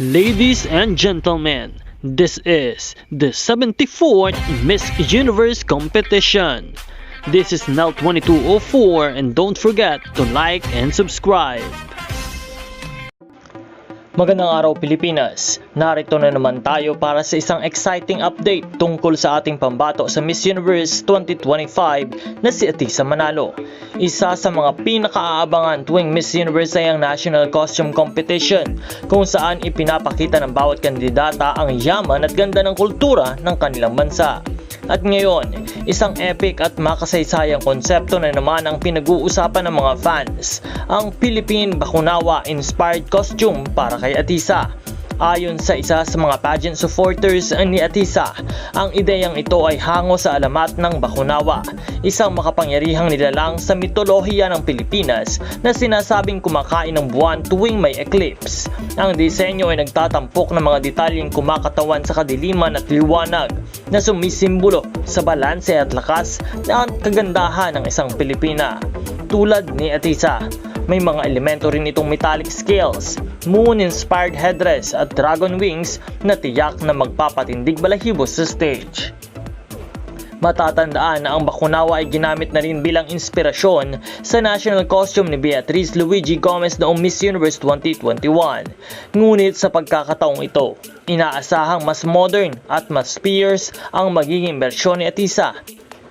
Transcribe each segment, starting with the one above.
Ladies and gentlemen, this is the 74th Miss Universe competition. This is Nell 2204 and don't forget to like and subscribe. Magandang araw Pilipinas! Narito na naman tayo para sa isang exciting update tungkol sa ating pambato sa Miss Universe 2025 na si Atisa Manalo. Isa sa mga pinakaaabangan tuwing Miss Universe ay ang National Costume Competition kung saan ipinapakita ng bawat kandidata ang yaman at ganda ng kultura ng kanilang bansa. At ngayon, isang epic at makasaysayang konsepto na naman ang pinag-uusapan ng mga fans, ang Philippine Bakunawa Inspired Costume para kay Atisa. Ayon sa isa sa mga pageant supporters ni Atisa, ang ideyang ito ay hango sa alamat ng Bakunawa, isang makapangyarihang nilalang sa mitolohiya ng Pilipinas na sinasabing kumakain ng buwan tuwing may eclipse. Ang disenyo ay nagtatampok ng mga detalyeng kumakatawan sa kadiliman at liwanag na sumisimbolo sa balanse at lakas na kagandahan ng isang Pilipina. Tulad ni Atisa, may mga elemento rin itong metallic scales, moon-inspired headdress at dragon wings na tiyak na magpapatindig balahibo sa stage. Matatandaan na ang Bakunawa ay ginamit na rin bilang inspirasyon sa national costume ni Beatriz Luigi Gomez noong Miss Universe 2021. Ngunit sa pagkakataong ito, inaasahang mas modern at mas fierce ang magiging bersyon ni Atisa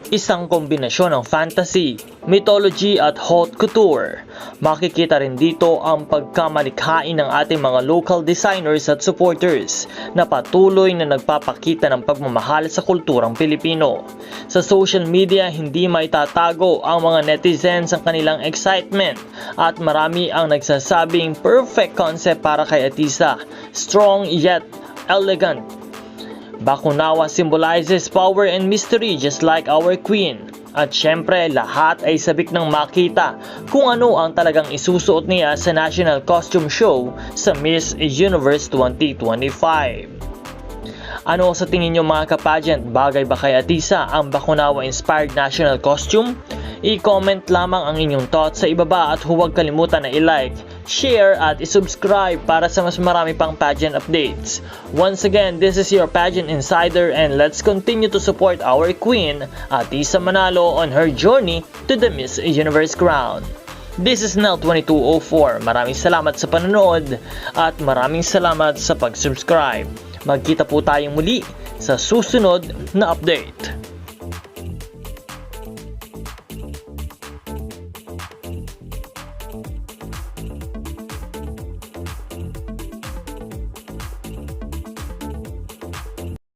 isang kombinasyon ng fantasy, mythology at haute couture. Makikita rin dito ang pagkamalikhain ng ating mga local designers at supporters na patuloy na nagpapakita ng pagmamahal sa kulturang Pilipino. Sa social media, hindi maitatago ang mga netizens ang kanilang excitement at marami ang nagsasabing perfect concept para kay Atisa, strong yet elegant Bakunawa symbolizes power and mystery just like our queen. At syempre, lahat ay sabik ng makita kung ano ang talagang isusuot niya sa National Costume Show sa Miss Universe 2025. Ano sa tingin nyo mga kapageant, bagay ba kay Atisa ang Bakunawa inspired national costume? I-comment lamang ang inyong thoughts sa ibaba at huwag kalimutan na i-like, share at i-subscribe para sa mas marami pang pageant updates. Once again, this is your pageant insider and let's continue to support our queen, Atisa Manalo on her journey to the Miss Universe crown. This is Nel 2204. Maraming salamat sa panonood at maraming salamat sa pag-subscribe. Magkita po tayong muli sa susunod na update.